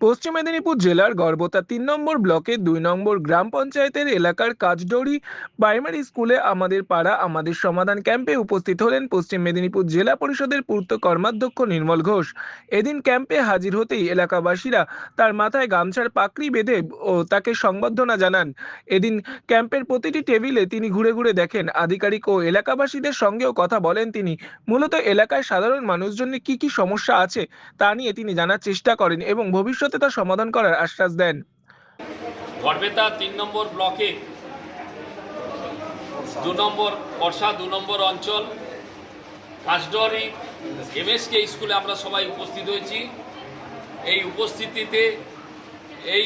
পশ্চিম মেদিনীপুর জেলার গড়বতা তিন নম্বর ব্লকের দুই নম্বর গ্রাম পঞ্চায়েতের এলাকার কাজডৌরি প্রাইমারি স্কুলে আমাদের পাড়া আমাদের সমাধান ক্যাম্পে উপস্থিত হলেন পশ্চিম মেদিনীপুর জেলা পরিষদের পূর্ত কর্মাধ্যক্ষ নির্মল ঘোষ। এদিন ক্যাম্পে হাজির হতেই এলাকাবাসীরা তার মাথায় গামছার পাকড়ি বেঁধে ও তাকে সংবর্ধনা জানান। এদিন ক্যাম্পের প্রতিটি টেবিলে তিনি ঘুরে ঘুরে দেখেন আধিকারিক ও এলাকাবাসীদের সঙ্গেও কথা বলেন তিনি। মূলত এলাকায় সাধারণ মানুষজনের কি কি সমস্যা আছে তা নিয়ে তিনি জানার চেষ্টা করেন এবং ভবিষ্যতে তা সমাধান করার আশ্বাস দেন। গড়বেতা তিন নম্বর ব্লকে দু নম্বর বর্ষা দু নম্বর অঞ্চল কাশডরি এমএসকে স্কুলে আমরা সবাই উপস্থিত হয়েছি। এই উপস্থিতিতে এই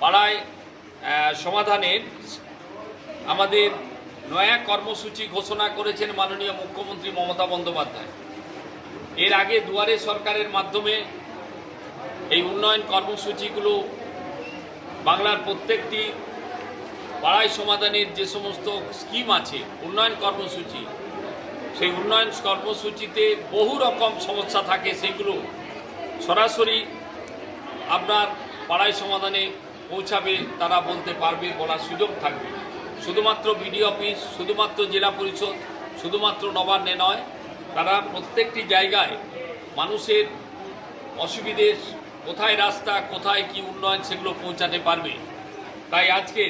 পাড়ায় সমাধানের আমাদের নয়া কর্মসূচি ঘোষণা করেছেন মাননীয় মুখ্যমন্ত্রী মমতা বন্দ্যোপাধ্যায়। এর আগে দুয়ারে সরকারের মাধ্যমে এই উন্নয়ন কর্মসূচিগুলো বাংলার প্রত্যেকটি পাড়ায় সমাধানের যে সমস্ত স্কিম আছে, উন্নয়ন কর্মসূচি, সেই উন্নয়ন কর্মসূচিতে বহু রকম সমস্যা থাকে, সেগুলো সরাসরি আপনার পাড়ায় সমাধানে পৌঁছাবে, তারা বলতে পারবে, বলার সুযোগ থাকবে। শুধুমাত্র বিডি অফিস, শুধুমাত্র জেলা পরিষদ, শুধুমাত্র নবান্নে নয়, তারা প্রত্যেকটি জায়গায় মানুষের অসুবিধে কোথায় রাস্তা, কোথায় কি উন্নয়ন সেগুলো পৌঁছাতে পারবে? তাই আজকে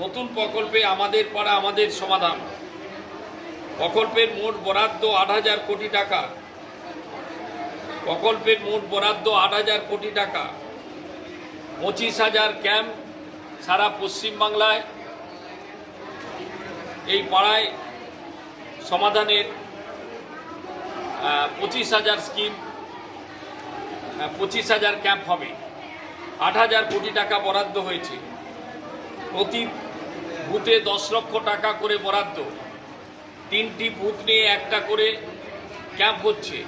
নতুন প্রকল্পে আমাদের পাড়া আমাদের সমাধান। প্রকল্পের মোট বরাদ্দ আট হাজার কোটি টাকা। প্রকল্পের মোট বরাদ্দ আট হাজার কোটি টাকা। পঁচিশ হাজার ক্যাম্প সারা পশ্চিমবাংলায়। এই পাড়ায় সমাধানের পঁচিশ হাজার স্কিম পঁচিশ হাজার ক্যাম্প হবে। আট হাজার কোটি টাকা বরাদ্দ হয়েছে। প্রতি বুথে দশ লক্ষ টাকা করে বরাদ্দ। তিনটি বুথ নিয়ে একটা করে ক্যাম্প হচ্ছে।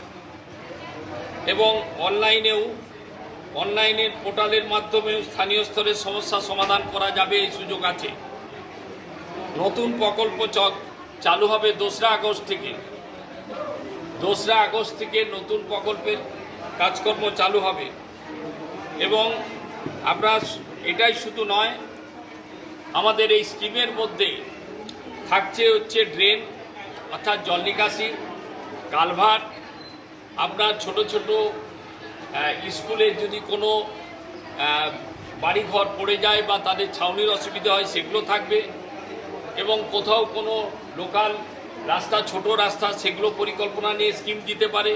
এবং অনলাইনেও, অনলাইনের পোর্টালের মাধ্যমেও স্থানীয় স্তরে সমস্যা সমাধান করা যাবে, এই সুযোগ আছে। নতুন প্রকল্প চালু হবে দোসরা আগস্ট থেকে। দোসরা আগস্ট থেকে নতুন প্রকল্পের কাজকর্ম চালু হবে। এবং আমরা এটাই শুধু নয় আমাদের এই স্কিমের মধ্যে থাকছে হচ্ছে ড্রেন অর্থাৎ জল নিকাশি কালভার্ট আপনার ছোট ছোট আহ, স্কুলে যদি কোনো বাড়িঘর পড়ে যায় বা তাদের ছাউনির অসুবিধা হয় সেগুলো থাকবে। এবং কোথাও কোনো লোকাল রাস্তা ছোট রাস্তা সেগুলো পরিকল্পনা নিয়ে স্কিম দিতে পারে।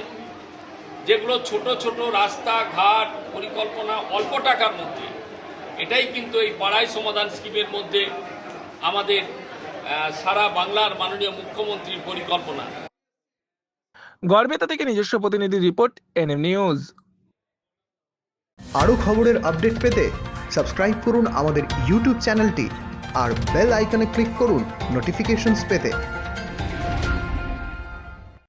যেগুলো ছোট ছোট রাস্তা ঘাট পরিকল্পনা অল্প টাকার মধ্যে। এটাই কিন্তু এই পাড়ায় সমাধান স্কিমের মধ্যে আমাদের সারা বাংলার মাননীয় মুখ্যমন্ত্রীর পরিকল্পনা। গড়বেতা থেকে নিজস্ব প্রতিনিধি রিপোর্ট এনএম নিউজ। আরও খবরের আপডেট পেতে সাবস্ক্রাইব করুন আমাদের ইউটিউব চ্যানেলটি আর বেল আইকনে ক্লিক করুন নোটিফিকেশনস পেতে।